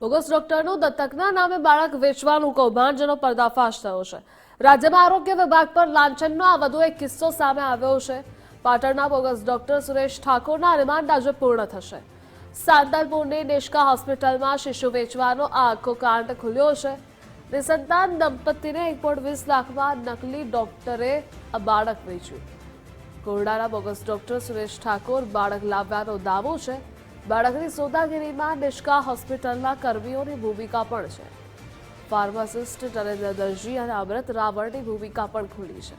Bogus ડોક્ટરનું દત્તકના નામે બાળક વેચવાનું કૌભાંડજનો પર્દાફાશ થયો છે. રાજ્યમાં આરોગ્ય વિભાગ પર લાંછનનો આ વધુ એક કિસ્સો સામે આવ્યો છે. પાટણના બોગસ ડોક્ટર સુરેશ ઠાકોરના રિમાન્ડ આજે પૂર્ણ થશે. સાંતલપુરની નિષ્કા હોસ્પિટલમાં શિશુ વેચવાનો આ આખો કાંડ ખુલ્યો છે. નિસંતાન દંપતીને એક પોઈન્ટ વીસ લાખમાં નકલી ડોક્ટરે આ બાળક વેચ્યું. કોરડાના બોગસ ડોક્ટર સુરેશ ઠાકોર બાળક લાવવાનો દાવો છે. બાળકની સોદાગીરીમાં નિષ્કા હોસ્પિટલના કર્મીઓની ભૂમિકા પણ છે. ફાર્માસિસ્ટ નરેન્દ્ર દરજી અને અમૃત રાવળની ભૂમિકા પણ ખુલી છે.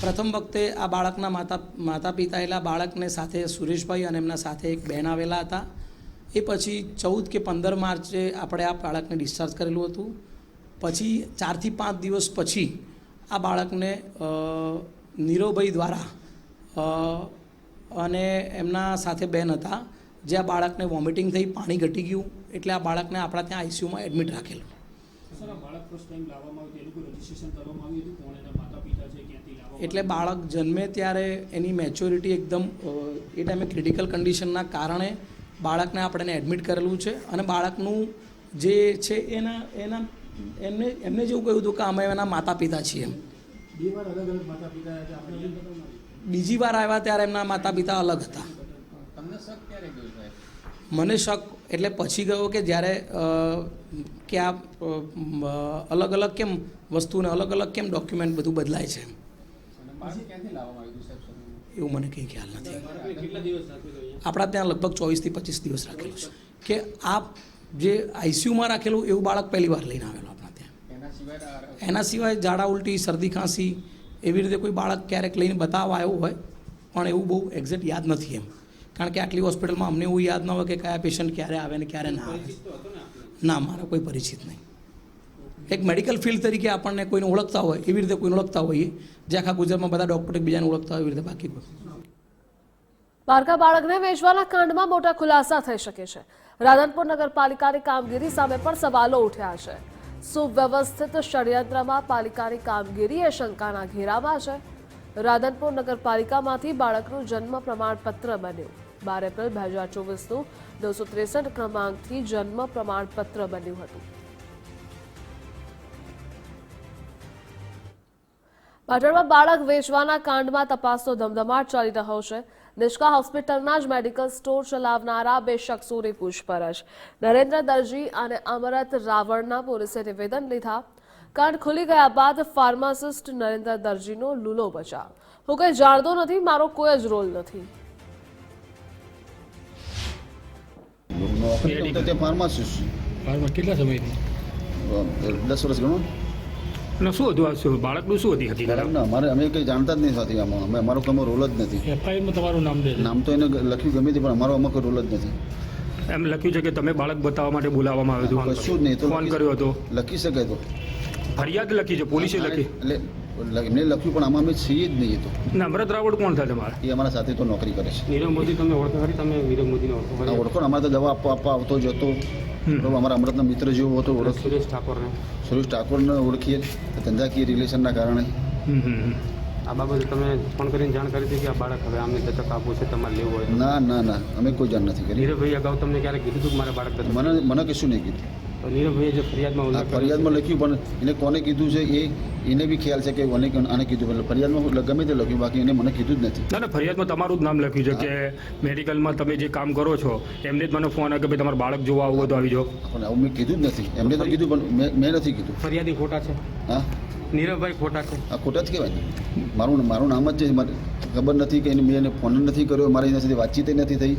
પ્રથમ વખતે આ બાળકના માતા માતા પિતા એટલા બાળકને સાથે સુરેશભાઈ અને એમના સાથે એક બહેન આવેલા હતા. એ પછી ચૌદ કે પંદર માર્ચે આપણે આ બાળકને ડિસ્ચાર્જ કરેલું હતું. પછી ચારથી પાંચ દિવસ પછી આ બાળકને નીરવભાઈ દ્વારા અને એમના સાથે બેન હતા જે આ બાળકને વોમિટિંગ થઈ પાણી ઘટી ગયું એટલે આ બાળકને આપણા ત્યાં આઈસીયુમાં એડમિટ રાખેલું. એટલે બાળક જન્મે ત્યારે એની મેચ્યોરિટી એકદમ એ ટાઈમે ક્રિટિકલ કન્ડિશનના કારણે બાળકને આપણે એડમિટ કરેલું છે. અને બાળકનું જે છે એના એના એમને એમને જેવું કહ્યું હતું કે અમે એના માતા પિતા છીએ એમ. બે વાર અલગ અલગ માતા પિતા આપણે બીજી વાર આવ્યા ત્યારે એમના માતા પિતા અલગ હતા. તમને શક ક્યારે ગયો સાહેબ? મને શક એટલે પછી ગયો કે જ્યારે કે આ અલગ અલગ કેમ વસ્તુને અલગ અલગ કેમ ડોક્યુમેન્ટ બધું બદલાય છે અને બાળક ક્યાંથી લાવવામાં આવ્યું સાહેબ સર એવું મને કંઈ ખ્યાલ નથી. આપણા ત્યાં લગભગ ચોવીસથી પચીસ દિવસ રાખેલું છે. કે આ જે આઈસીયુમાં રાખેલું એવું બાળક પહેલી વાર લઈને આવેલો આપણા ત્યાં. એના સિવાય આ- એના સિવાય ઝાડા ઉલટી શરદી ખાંસી એવી રીતે કોઈ બાળક ક્યારેક લઈને બતાવવા આવ્યો હોય, પણ એવું બહુ એક્ઝેક્ટ યાદ નથી એમ. કારણ કે આટલી હોસ્પિટલમાં અમને એવું યાદ ન હોય કે કયા પેશન્ટ ક્યારે આવે ને ક્યારે ના આવે. ના, મારો કોઈ પરિચિત નહીં. એક મેડિકલ ફિલ્ડ તરીકે આપણને કોઈને ઓળખતા હોય, એવી રીતે કોઈને ઓળખતા હોઈએ, જે આખા ગુજરાતમાં બધા ડૉક્ટર એકબીજાને ઓળખતા હોય એવી રીતે બાકી કોઈ. બાળકા બાળકને વેચવાના કાંડમાં મોટા ખુલાસા થઈ શકે છે. રાધનપુર નગરપાલિકાની કામગીરી સામે પણ સવાલો ઉઠ્યા છે. સુવ્યવસ્થિત ષડયંત્રમાં પાલિકાની કામગીરી એ શંકાના ઘેરામાં છે. રાધનપુર નગરપાલિકામાંથી બાળકનું જન્મ પ્રમાણપત્ર બન્યું. બાર એપ્રિલ બે હજાર ચોવીસનું નવસો ત્રેસઠ ક્રમાંકથી જન્મ પ્રમાણપત્ર બન્યું હતું. પાટણમાં બાળક વેચવાના કાંડમાં તપાસનો ધમધમાટ ચાલી રહ્યો છે. નિષ્કા હોસ્પિટલના જ મેડિકલ સ્ટોર ચલાવનારા બે શખ્સોની પૂછપરછ. નરેન્દ્ર દરજી અને અમરત રાવણના પોલીસે નિવેદન લીધા. કાંડ ખુલી ગયા બાદ ફાર્માસિસ્ટ નરેન્દ્ર દરજીનો લૂલો બચાવ. હું કંઈ જાણતો નથી મારો કોઈ જ રોલ નથી. ફાર્માસિસ્ટ કેટલા સમયથી? દસ વર્ષ ગણો અને શું હતું બાળકનું શું હતી હતી અમારે અમે કંઈ જાણતા જ નહીં સાથે આમાં. અમે અમારો કોઈ રોલ જ નથી. એફઆઈઆરમાં તમારું નામ દે નામ તો એને લખ્યું ગમે તે પણ અમારો કોઈ રોલ જ નથી. એમ લખ્યું છે કે તમે બાળક બતાવવા માટે બોલાવવામાં આવ્યું કશું જ નહીં તો ફોન કર્યો હતો. લખી શકે તો. ફરિયાદ લખી છે પોલીસે લખી. એટલે એમને લખ્યું પણ આમાં અમે છીએ જ નહીં તો. ના અમરત રાવળ કોણ થાય તમારે એ અમારા સાથે તો નોકરી કરે છે. નીરવ મોદી તમે ઓળખો ખરી? તમે નીરવ મોદીને ઓળખો ઓળખો અમારે તો દવા આપવા આપવા આવતો જતો બરાબર અમારા અમૃતના મિત્ર જેવો હતો ઓળખ સુરેશ ઠાકોરને. સુરેશ ઠાકોરને ઓળખીએ ધંધાકીય રિલેશનના કારણે. આ બાબતે તમે ફોન કરીને જાણ કરી હતી કે આ બાળક હવે આમને દત્તક આપવું છે તમારે લેવું હોય ના ના ના અમે કોઈ જાણ નથી કરી. નીરવભાઈ અગાઉ તમને ક્યારેક કીધું હતું કે મારે બાળક દત્તક મને મને કશું નહીં કીધું. તો નીરવભાઈએ જે ફરિયાદમાં ઉલ્લેખ ફરિયાદમાં લખ્યું પણ એને કોને કીધું છે એ એને બી ખ્યાલ છે કે મને આને કીધું એટલે ફરિયાદમાં ગમે તે લખ્યું બાકી એને મને કીધું જ નથી. ના ના ફરિયાદમાં તમારું જ નામ લખ્યું છે કે મેડિકલમાં તમે જે કામ કરો છો એમને જ મને ફોન આવ્યો કે ભાઈ તમારું બાળક જોવા આવું હોય તો આવી જાઓ. પણ આવું મેં કીધું જ નથી. એમને તો કીધું પણ મેં મેં નથી કીધું. ફરિયાદી ખોટા છે? હા. નીરવભાઈ ખોટા છે આ ખોટા જ કહેવાય મારું મારું નામ જ છે ખબર નથી કે એને મેં એને ફોન નથી કર્યો મારી એના સાથે વાતચીત નથી થઈ.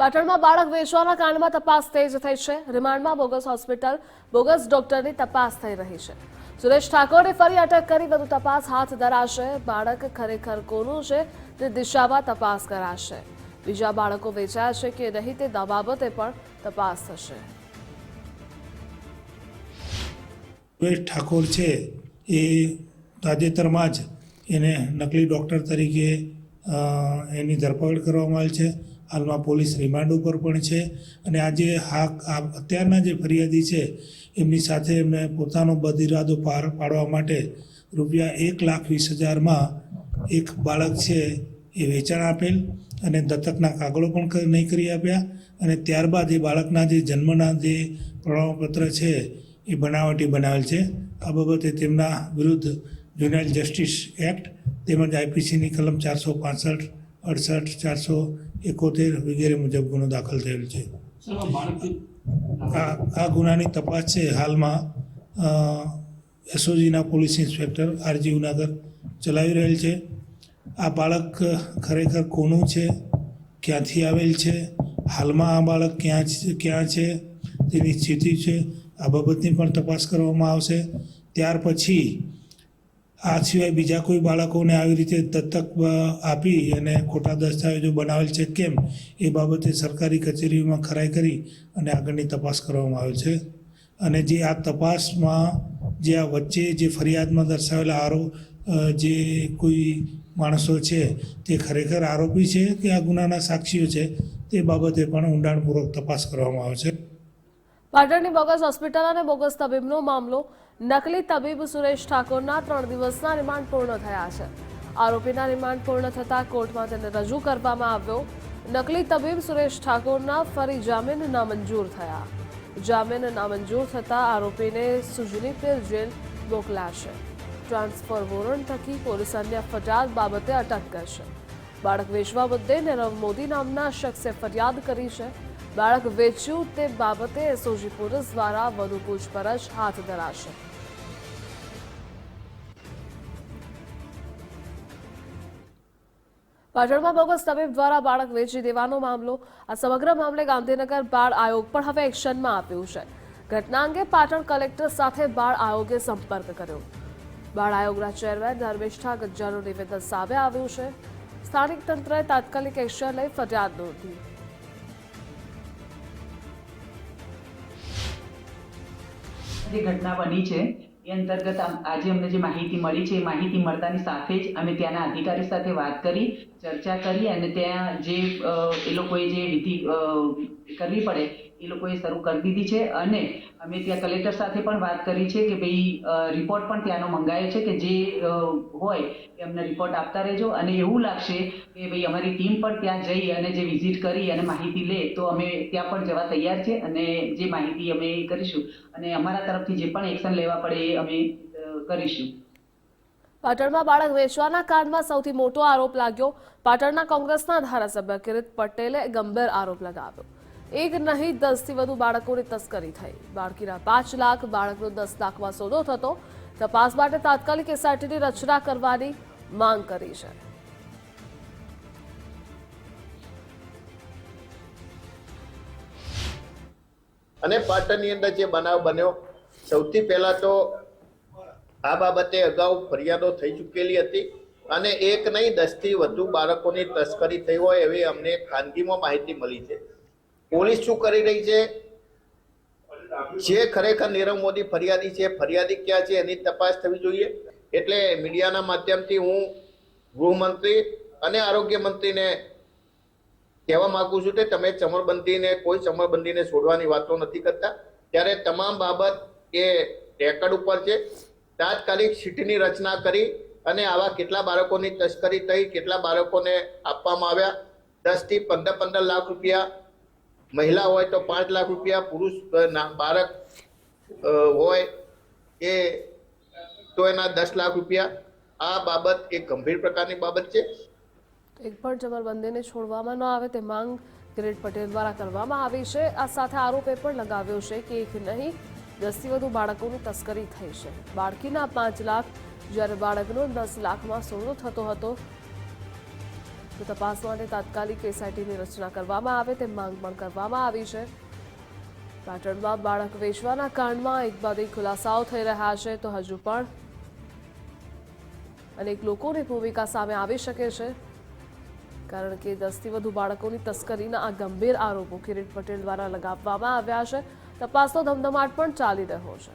પાટણમાં બાળક વેચવાના કાંડમાં તપાસ તેજ થઈ છે. રિમાન્ડમાં બોગસ હોસ્પિટલ બોગસ ડોક્ટરની તપાસ થઈ રહી છે. સુરેશ ઠાકોરને ફરી અટક કરી વધુ તપાસ હાથ ધરાશે. બાળક ખરેખર કોનું છે તે દિશામાં તપાસ કરાશે. બીજા બાળકો વેચાયા છે કે નહીં તે બાબતે પણ તપાસ થશે. સુરેશ ઠાકોર છે, એ તાજેતરમાં જ એને નકલી ડૉક્ટર તરીકે એની ધરપકડ કરવામાં આવી છે. હાલમાં પોલીસ રિમાન્ડ ઉપર પણ છે અને આજે હા આ અત્યારના જે ફરિયાદી છે, એમની સાથે એમને પોતાનો બદ ઇરાદો પાર પાડવા માટે રૂપિયા એક લાખ વીસ હજારમાં એક બાળક છે એ વેચાણ આપેલ અને દત્તકના કાગળો પણ નહીં કરી આપ્યા અને ત્યારબાદ એ બાળકના જે જન્મના જે પ્રમાણપત્ર છે એ બનાવટી બનાવેલ છે. આ બાબતે તેમના વિરુદ્ધ જુનાઇલ જસ્ટિસ એક્ટ તેમજ આઈપીસીની કલમ ચારસો પાસઠ અડસઠ ચારસો એકોતેર વગેરે મુજબ ગુનો દાખલ થયેલ છે. આ આ ગુનાની તપાસ છે. હાલમાં એસઓજીના પોલીસ ઇન્સ્પેક્ટર આરજી ઉનાગર ચલાવી રહેલ છે. આ બાળક ખરેખર કોનું છે? ક્યાંથી આવેલ છે? હાલમાં આ બાળક ક્યાં ક્યાં છે? તેની સ્થિતિ છે? આ બાબતની પણ તપાસ કરવામાં આવશે. ત્યાર પછી આ સિવાય બીજા કોઈ બાળકોને આવી રીતે દત્તક આપી અને ખોટા દસ્તાવેજો બનાવેલ છે કેમ, એ બાબતે સરકારી કચેરીઓમાં ખરાઈ કરી અને આગળની તપાસ કરવામાં આવે છે. અને જે આ તપાસમાં જે આ વચ્ચે જે ફરિયાદમાં દર્શાવેલા આરોપ જે કોઈ માણસો છે, તે ખરેખર આરોપી છે કે આ ગુનાના સાક્ષીઓ છે, તે બાબતે પણ ઊંડાણપૂર્વક તપાસ કરવામાં આવે છે. પાટણની બોગસ હોસ્પિટલ અને બોગસ તબીબનો મામલો. નકલી તબીબ સુરેશ ઠાકોરના ત્રણ દિવસના રિમાન્ડ પૂર્ણ થયા છે. આરોપીના રિમાન્ડ પૂર્ણ થતાં કોર્ટમાં તેને રજૂ કરવામાં આવ્યો. નકલી તબીબ સુરેશ ઠાકોરના ફરી જામીન નામંજૂર થયા. જામીન નામંજૂર થતાં આરોપીને સુજનીપીર જેલ મોકલાશે. ટ્રાન્સફર વોરંટ થકી પોલીસ અન્ય ફરિયાદ બાબતે અટક કરશે. બાળક વેચવા મુદ્દે નીરવ મોદી નામના શખ્સે ફરિયાદ કરી છે. બાળક વેચ્યું તે બાબતે એસઓજી પોલીસ દ્વારા વધુ પૂછપરછ હાથ ધરાશે. પાટણમાં બોગસ તબીબ દ્વારા બાળક વેચી દેવાનો મામલો. આ સમગ્ર મામલે ગાંધીનગર બાળ આયોગ પણ હવે એક્શનમાં આપ્યું છે. ઘટના અંગે પાટણ કલેક્ટર સાથે બાળ આયોગે સંપર્ક કર્યો. બાળ આયોગના ચેરમેન ધર્મેષ્ઠા ગજ્જાનું નિવેદન સામે આવ્યું છે. સ્થાનિક તંત્રએ તાત્કાલિક એક્શન લઈ ફરિયાદ નોંધી. જે ઘટના બની છે, એ અંતર્ગત આજે અમને જે માહિતી મળી છે, એ માહિતી મળતાની સાથે જ અમે ત્યાંના અધિકારી સાથે વાત કરી ચર્ચા કરી અને ત્યાં જે એ લોકોએ જે વિધિ કરવી પડે, એ લોકોએ શરૂ કરી દીધી છે. અને અમે ત્યાં કલેક્ટર સાથે પણ વાત કરી છે કે ભાઈ રિપોર્ટ પણ ત્યાંનો મંગાયો છે કે જે હોય એ અમને રિપોર્ટ આપતા રહેજો. અને એવું લાગશે કે ભાઈ, અમારી ટીમ પણ ત્યાં જઈ અને જે વિઝિટ કરી અને માહિતી લે, તો અમે ત્યાં પણ જવા તૈયાર છે અને જે માહિતી અમે કરીશું. અને અમારા તરફથી જે પણ એક્શન લેવા પડે એ અમે કરીશું. પાટણમાં બાળક વેચવાના કાંડમાં સૌથી મોટો આરોપ લાગ્યો. પાટણના કોંગ્રેસના ધારાસભ્ય કિરીટ પટેલે ગંભીર આરોપ લગાવ્યો. એક નહીં, દસથી વધુ બાળકોની તસ્કરી થઈ. બાળકીના પાંચ લાખ, બાળકનો દસ લાખમાં સોદો થતો. તપાસ માટે તાત્કાલિક એસઆઈટીની રચના કરવાની માંગ કરી છે. અને પાટણની અંદર જે બનાવ બન્યો, સૌથી પહેલા તો આ બાબતે અગાઉ ફરિયાદો થઈ ચૂકેલી હતી અને એક નહીં, દસથી વધુ બાળકોની તસ્કરી થઈ હોય એવી અમને ખાનગીમાં માહિતી મળી છે. પોલીસ શું કરી રહી છે? જે ખરેખર નીરવ મોદી ફરિયાદી છે, ફરિયાદી ક્યાં છે એની તપાસ થવી જોઈએ. એટલે મીડિયાના માધ્યમથી હું ગૃહમંત્રી અને આરોગ્ય મંત્રીને કહેવા માંગુ છું કે તમે ચમરબંધીને, કોઈ ચમરબંધીને છોડવાની વાતો નથી કરતા. ત્યારે તમામ બાબત એ રેકર્ડ ઉપર છે. તાત્કાલિક સીટની રચના કરી અને આવા કેટલા બાળકોની તસ્કરી થઈ, કેટલા બાળકોને આપવામાં આવ્યા? દસથી પંદર પંદર લાખ રૂપિયા. મહિલા હોય તો પાંચ લાખ રૂપિયા, પુરુષ બાળક હોય એ તો એના દસ લાખ રૂપિયા. આ બાબત એક ગંભીર પ્રકારની બાબત છે. એક પણ જમરબંધીને છોડવામાં ન આવે તે માંગ કિરીટ પટેલ દ્વારા કરવામાં આવી છે. આ સાથે આરોપે પણ લગાવ્યો છે કે એક નહીં દસથી વધુ બાળકોની તસ્કરી થઈ છે. બાળકીના પાંચ લાખ, જ્યારે બાળકનો દસ લાખમાં સોદો થતો હતો, તો તપાસ માટે તાત્કાલિક એસઆઈટીની રચના કરવામાં આવે તે માંગ પણ કરવામાં આવી છે. પાટણમાં બાળક વેચવાના કાંડમાં એક બાદ એક ખુલાસાઓ થઈ રહ્યા છે, તો હજુ પણ અનેક લોકોની ભૂમિકા સામે આવી શકે છે, કારણ કે દસથી વધુ બાળકોની તસ્કરીના આ ગંભીર આરોપો કિરીટ પટેલ દ્વારા લગાવવામાં આવ્યા છે. તપાસનો ધમધમાટ પણ ચાલી રહ્યો છે.